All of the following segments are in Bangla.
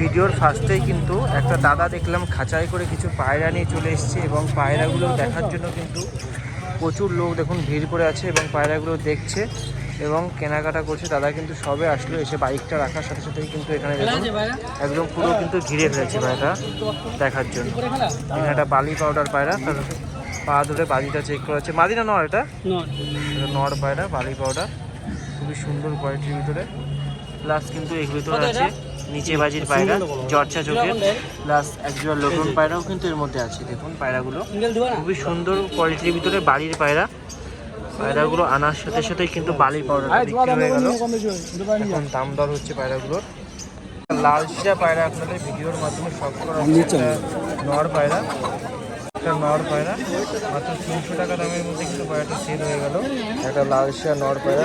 ভিডিওর ফার্স্টেই কিন্তু একটা দাদা দেখলাম খাঁচাই করে কিছু পায়রা নিয়ে চলে এসছে এবং পায়রাগুলো দেখার জন্য কিন্তু প্রচুর লোক দেখুন ভিড় করে আছে এবং পায়রাগুলো দেখছে এবং কেনাকাটা করছে। দাদা কিন্তু সবে আসলো এসে বাইকটা রাখার সাথে সাথেই কিন্তু এখানে দেখুন একদম পুরো কিন্তু ঘিরে ফেলেছে পায়রা দেখার জন্য। এখানে একটা বালি পাউডার পায়রা তার পা ধরে বালিটা চেক করা হচ্ছে। মাদি না নয় এটা এটা নর পায়রা বালি পাউডার খুবই সুন্দর কোয়ালিটির ভিতরে। প্লাস কিন্তু এর ভিতরে আছে নিচে বাজির পায়রা চর্চা চোখের। প্লাস একজোড়া লোকন পায়রাও কিন্তু এর মধ্যে আছে দেখুন পায়রাগুলো। খুবই সুন্দর কোয়ালিটির ভিতরে বাড়ির পায়রা। পায়রাগুলো আনার সাথে সাথে কিন্তু বালি পাউডার বিক্রি হয়ে গেল। এখন দাম দর হচ্ছে পায়রাগুলোর। লাল শিরা পায়রা আপনাদের ভিডিওর মাধ্যমে সব করা নর পায়রা। একটা নর পায়রা, মাত্র তিনশো টাকা দামের মধ্যে কিন্তু পায়রাটা সেল হয়ে গেল। একটা লাল শিরা নর পায়রা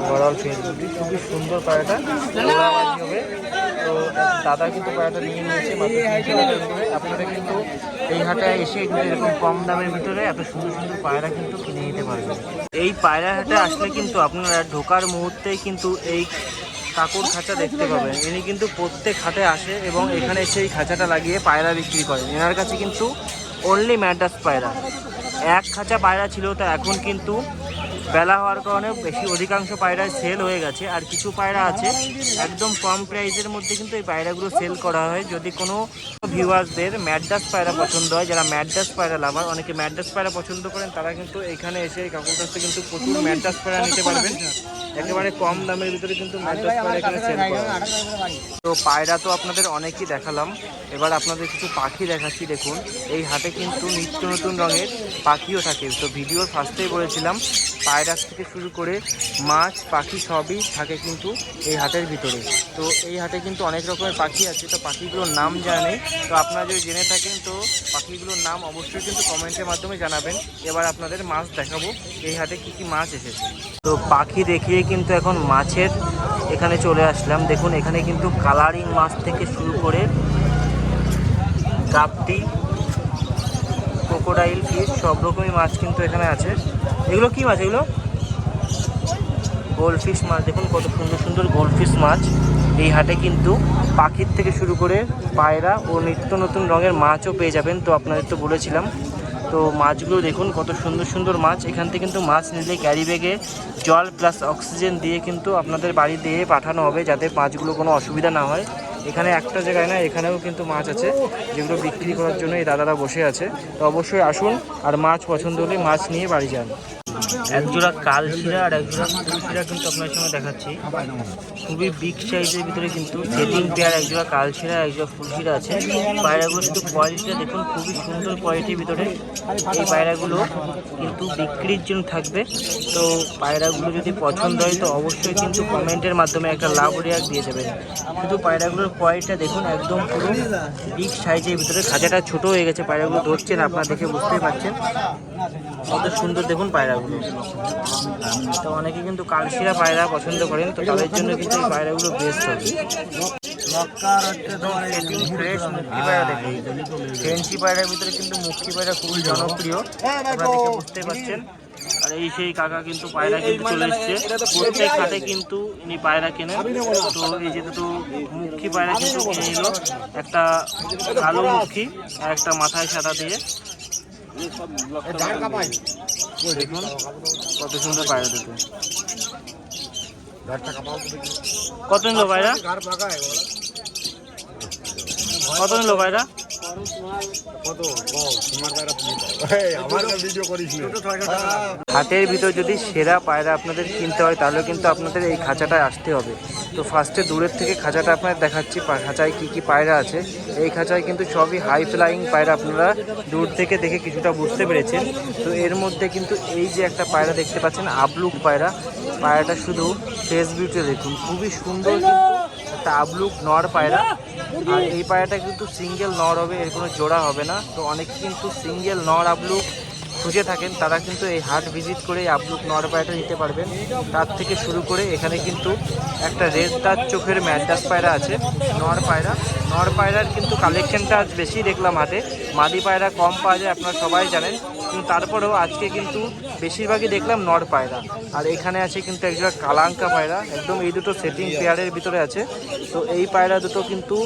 ওভারঅল ফেসবুকটি খুবই সুন্দর পায়রাটা। হবে? তো, দাদা কিন্তু পায়রাটা নিয়ে নিয়েছে, মাত্র আপনারা কিন্তু এই হাটে এসে কিন্তু এরকম কম দামের ভিতরে এত সুন্দর সুন্দর পায়রা কিন্তু কিনে নিতে পারবেন। এই পায়রা হাটে আসলে কিন্তু আপনারা ঢোকার মুহূর্তেই কিন্তু এই কাকুর খাঁচা দেখতে পাবেন। ইনি কিন্তু প্রত্যেক হাটে আসে এবং এখানে এসে এই খাঁচাটা লাগিয়ে পায়রা বিক্রি করেন। এনার কাছে কিন্তু অনলি ম্যাডাস পায়রা। এক খাঁচা পায়রা ছিল, তা এখন কিন্তু বেলা হওয়ার কারণে বেশি অধিকাংশ পায়রায় সেল হয়ে গেছে। আর কিছু পায়রা আছে, একদম কম প্রাইসের মধ্যে কিন্তু এই পায়রাগুলো সেল করা হয়। যদি কোনো ভিউয়ার্সদের ম্যাডাস পায়রা পছন্দ হয়, যারা ম্যাডাস পায়রা লাভার অনেকে ম্যাডাস পায়রা পছন্দ করেন, তারা কিন্তু এখানে এসে এই কাকুর কাছ থেকে কিন্তু প্রচুর ম্যাডাস পায়রা নিতে পারবেন। একেবারে কম দামের ভিতরে কিন্তু ম্যাডাস পায়রা এখানে সেল করা। তো পায়রা তো আপনাদের অনেকই দেখালাম। এবার আপনাদের কিছু পাখি দেখাচ্ছি, দেখুন। এই হাটে কিন্তু নিত্য নতুন রঙের পাখিও থাকে। তো ভিডিওর ফার্স্টেই বলেছিলাম পায়রা থেকে শুরু করে মাছ, পাখি সবই থাকে কিন্তু এই হাটের ভিতরে। তো এই হাটে কিন্তু অনেক রকমের পাখি আছে, তো পাখিগুলোর নাম জানে। তো আপনারা যদি জেনে থাকেন, তো পাখিগুলোর নাম অবশ্যই কিন্তু কমেন্টের মাধ্যমে জানাবেন। এবার আপনাদের মাছ দেখাবো, এই হাটে কি কি মাছ এসেছে। তো পাখি দেখিয়ে কিন্তু এখন মাছের এখানে চলে আসলাম। দেখুন, এখানে কিন্তু কালারিং মাছ থেকে শুরু করে কাপটি ক্রোকোডাইল, ফিশ, সব রকমই মাছ কিন্তু এখানে আছে। এগুলো কি মাছ এগুলো? গোলফিশ মাছ। দেখুন কত সুন্দর সুন্দর গোলফিশ মাছ। এই হাটে কিন্তু পাখির থেকে শুরু করে পায়রা ও নিত্য নতুন রঙের মাছও পেয়ে যাবেন। তো আপনাদের তো বলেছিলাম। তো মাছগুলো দেখুন কত সুন্দর সুন্দর মাছ। এখান থেকে কিন্তু মাছ নিলে ক্যারি ব্যাগে জল প্লাস অক্সিজেন দিয়ে কিন্তু আপনাদের বাড়ি দিয়ে পাঠানো হবে যাতে মাছগুলো কোনো অসুবিধা না হয়। এখানে একটা জায়গায় না, এখানেও কিন্তু মাছ আছে, যেগুলো বিক্রি করার জন্য এই দাদারা বসে আছে। তো অবশ্যই আসুন আর মাছ পছন্দ হলে মাছ নিয়ে বাড়ি যান। একজোড়া কালশিরা আর একজোড়া ফুলশিরা কিন্তু আপনার সঙ্গে দেখাচ্ছি। খুবই বিগ সাইজের ভিতরে কিন্তু সেটিং পেয়ার একজোড়া কালশিরা একজোড়া ফুলশিরা আছে। পায়রাগুলো কিন্তু কোয়ালিটিটা দেখুন, খুবই সুন্দর কোয়ালিটির ভিতরে। এই পায়রাগুলো কিন্তু বিক্রির জন্য থাকবে। তো পায়রাগুলো যদি পছন্দ হয়, তো অবশ্যই কিন্তু কমেন্টের মাধ্যমে একটা লাভ রেয়াক দিয়ে দেবেন। শুধু পায়রাগুলোর কোয়ালিটিটা দেখুন, একদম পুরো বিগ সাইজের ভিতরে। খাঁচাটা ছোট হয়ে গেছে পায়রাগুলো ধরছেন আপনারা দেখে বুঝতেই পারছেন। কত সুন্দর দেখুন পায়রাগুলো তো অনেকে কিন্তু কালশিরা পায়রা পছন্দ করেন তো তাদের জন্য কিন্তু এই পায়রাগুলো বেস্ট হবে। ফ্রেশ মুক্তি পায়রা দেখুন। ফেন্সি পায়রার ভিতরে কিন্তু মুক্তি পায়রা খুবই জনপ্রিয়। আপনারা বুঝতে পারছেন। আর এই সেই কাকা কিন্তু পায়রা কিন্তু চলে এসছে। প্রত্যেক হাটে কিন্তু ইনি পায়রা কেনেন। তো এই যে দুটো মুখী পায়রা কিন্তু কিনে নিল। একটা কালো মুখী আর একটা মাথায় সাদা দিয়ে। দেখুন কত সুন্দর পায়রা দুটো কত নিল পায়রা কত নিল পায়রা হাটের ভিতর যদি সেরা পায়রা আপনাদের কিনতে হয়, তাহলে কিন্তু আপনাদের এই খাঁচাটায় আসতে হবে। তো ফার্স্টে দূরের থেকে খাঁচাটা আপনাদের দেখাচ্ছি খাঁচায় কি কি পায়রা আছে। এই খাঁচায় কিন্তু সবই হাই ফ্লাইং পায়রা আপনারা দূর থেকে দেখে কিছুটা বুঝতে পেরেছেন। তো এর মধ্যে কিন্তু এই যে একটা পায়রা দেখতে পাচ্ছেন, আবলুক পায়রা। পায়রাটা শুধু ফেস বিউটি দেখুন, খুবই সুন্দর একটা আবলুক নর পায়রা। আর এই পায়রাটা কিন্তু সিঙ্গেল নর হবে, এর কোনো জোড়া হবে না। তো অনেকে কিন্তু সিঙ্গেল নর আবলুক খুঁজে থাকেন, তারা কিন্তু এই হাট ভিজিট করে আবলুক নর পায়রাটা নিতে পারবেন। তার থেকে শুরু করে এখানে কিন্তু একটা রেড তার চোখের ম্যাডাস পায়রা আছে, নর পায়রা। নর পায়রার কিন্তু কালেকশনটা আজ বেশি দেখলাম হাটে। মাদি পায়রা কম পাওয়া যায়, আপনারা সবাই জানেন। কিন্তু তারপরেও আজকে কিন্তু বেশিরভাগই দেখলাম নর পায়রা। আর এখানে আছে কিন্তু একজোড়া কালাঙ্কা পায়রা। একদম এই দুটো সেটিং পেয়ারের ভিতরে আছে। তো এই পায়রা দুটো কিন্তু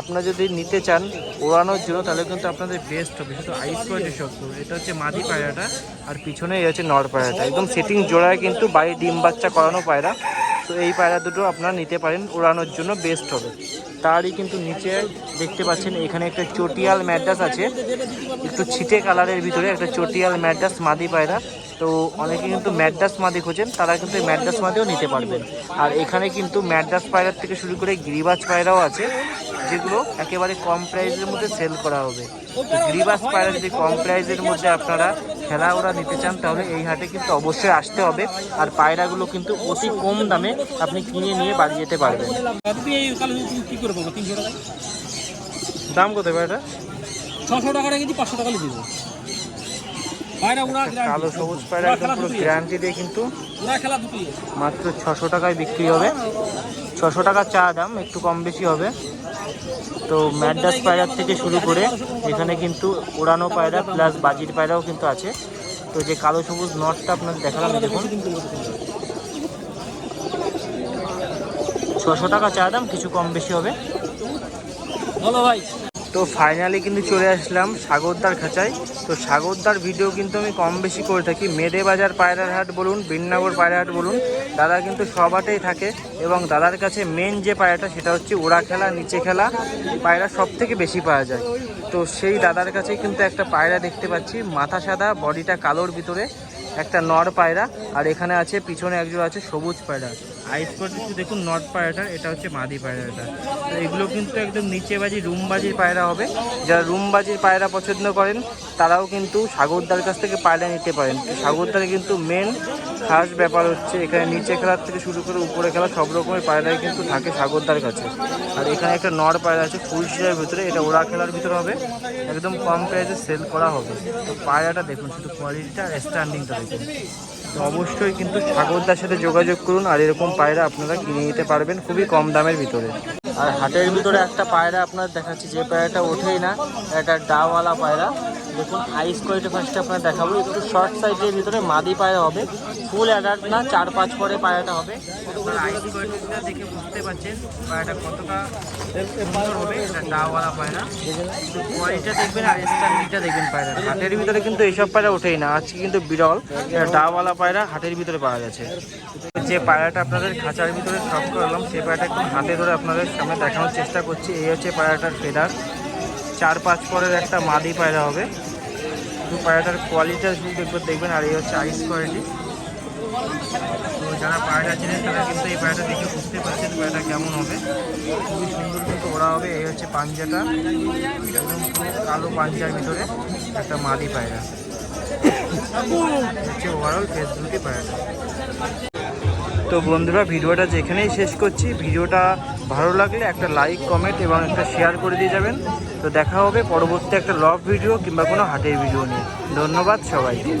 আপনারা যদি নিতে চান ওড়ানোর জন্য, তাহলে কিন্তু আপনাদের বেস্ট হবে। শুধু আইস কোয়ালিটি শক্ত। এটা হচ্ছে মাদি পায়রাটা। আর পিছনে এই হচ্ছে নর পায়রাটা। একদম সেটিং জোড়ায় কিন্তু বাড়ি ডিম বাচ্চা করানো পায়রা। তো এই পায়রা দুটো আপনারা নিতে পারেন, ওড়ানোর জন্য বেস্ট হবে। তারই কিন্তু নিচে দেখতে পাচ্ছেন, এখানে একটা চটিয়াল ম্যাড্রাস আছে। একটু ছিটে কালারের ভিতরে একটা চটিয়াল ম্যাড্রাস মাদি পায়রা। তো অনেকে কিন্তু ম্যাড্রাস মাদি খোঁজেন, তারা কিন্তু ম্যাড্রাস মাদিও নিতে পারবেন। আর এখানে কিন্তু ম্যাড্রাস পায়রার থেকে শুরু করে গিরিবাজ পায়রাও আছে, যেগুলো একেবারে কম প্রাইসের মধ্যে সেল করা হবে। তো গিরিবাজ পায়রা যদি কম প্রাইসের মধ্যে আপনারা খেলা ওরা নিতে চান তাহলে এই হাটে কিন্তু অবশ্যই আসতে হবে। আর পায়রাগুলো কিন্তু অতি কম দামে আপনি কিনে নিয়ে বাড়ি যেতে পারবেন। দাম কত পায়রাটা ছশো টাকা রেখেছি পাঁচশো টাকা দিব। পায়রা উড়া কালো সবুজ পায়রা একদম পুরো গ্যারান্টি দিয়ে কিন্তু মাত্র ছশো টাকায় বিক্রি হবে। ছশো টাকা চা দাম একটু কম বেশি হবে। তো ম্যাডাস পায়রার থেকে শুরু করে এখানে কিন্তু উড়ানো পায়রা প্লাস বাজির পায়রাও কিন্তু আছে। তো যে কালো সবুজ নটটা আপনার দেখালাম দেখুন। ছশো টাকা চা দাম কিছু কম বেশি হবে। বলো ভাই। তো ফাইনালি কিন্তু চলে আসলাম সাগরদার খাঁচায়। তো সাগরদার ভিডিও কিন্তু আমি কম বেশি করে থাকি। মেদে বাজার পায়রার হাট বলুন, বিননগর পায়রা হাট বলুন, দাদা কিন্তু সব হাটেই থাকে এবং দাদার কাছে মেন যে পায়রাটা সেটা হচ্ছে ওড়া খেলা, নিচে খেলা, পায়রা সব থেকে বেশি পাওয়া যায়। তো সেই দাদার কাছে কিন্তু একটা পায়রা দেখতে পাচ্ছি, মাথা সাদা বডিটা কালোর ভিতরে, একটা নর পায়রা, আর এখানে আছে, পিছনে একজন আছে, সবুজ পায়রা আইস কোয়ালিটি একটু দেখুন নর্থ পায়রাটা, এটা হচ্ছে মাদি পায়রাটা। তো এগুলো কিন্তু একদম নিচে বাজি রুমবাজির পায়রা হবে। যারা রুমবাজির পায়রা পছন্দ করেন, তারাও কিন্তু সাগরদার কাছ থেকে পায়রা নিতে পারেন। সাগরদারে কিন্তু মেন খাস ব্যাপার হচ্ছে, এখানে নিচে খেলার থেকে শুরু করে উপরে খেলা, সব রকমের পায়রাই কিন্তু থাকে সাগরদার কাছে। আর এখানে একটা নর পায়রা আছে ফুল ভিতরে, এটা ওরা খেলার ভিতরে হবে। একদম কম প্রাইসে সেল করা হবে। তো পায়রাটা দেখুন, শুধু কোয়ালিটিটা আর স্ট্যান্ডিংটা দেখুন। অবশ্যই কিন্তু সাগরদার সাথে যোগাযোগ করুন, আর এরকম পায়রা আপনারা কিনে নিতে পারবেন খুবই কম দামের ভিতরে। আর হাটের ভিতরে একটা পায়রা আপনার দেখাচ্ছি যে পায়রাটা ওঠেই না একটা ডাওয়ালা পায়রা। দেখুন আইস কোয়ালিটি ফার্স্টে আপনার দেখাবো। একটু শর্ট সাইজের ভিতরে মাদি পায়রা হবে। ফুল অ্যাডাল্ট না চার পাঁচ পরে পায়রাটা হবে। আপনারা আইস কোয়ালিটিটা দেখে বুঝতে পারছেন পায়রাটা কতটা সুন্দর হবে এটা ডাওয়ালা পায়রা। কোয়ালিটিটা দেখবেন আর স্ট্যান্ডিংটা দেখবেন পায়রা হাটের ভিতরে কিন্তু এইসব পায়রা ওঠেই না আজকে কিন্তু বিরল। ডাওয়ালা পায়রা হাটের ভিতরে পাওয়া গেছে যে পায়রাটা আপনাদের খাঁচার ভিতরে সব করলাম সেই পায়রাটা একটু হাতে ধরে আপনাদের সামনে দেখানোর চেষ্টা করছি, এই হচ্ছে পায়রাটার ফেদার চার পাঁচ পরের একটা মাদি পায়রা হবে। শুধু পায়রাটার কোয়ালিটিটা শুধু দেখবেন দেখবেন, আর এই হচ্ছে আইস কোয়ালিটি তো যারা পায়রা চিনেন, তারা কিন্তু এই পায়রাটা দেখে বুঝতে পারছেন পায়রাটা কেমন হবে। খুবই সুন্দর কিন্তু ওরা হবে, এই হচ্ছে পাঞ্জাটা। একদম কালো পাঞ্জার ভিতরে একটা মাদি পায়রা। হচ্ছে ওভারঅল ফেসবুকে পায়রাটা তো বন্ধুরা, ভিডিওটা যেখানেই শেষ করছি, ভিডিওটা ভালো লাগলে একটা লাইক কমেন্ট এবং একটা শেয়ার করে দিয়ে যাবেন। তো দেখা হবে পরবর্তী একটা লভ ভিডিও কিংবা কোনো হাটের ভিডিও নিয়ে। ধন্যবাদ সবাইকে।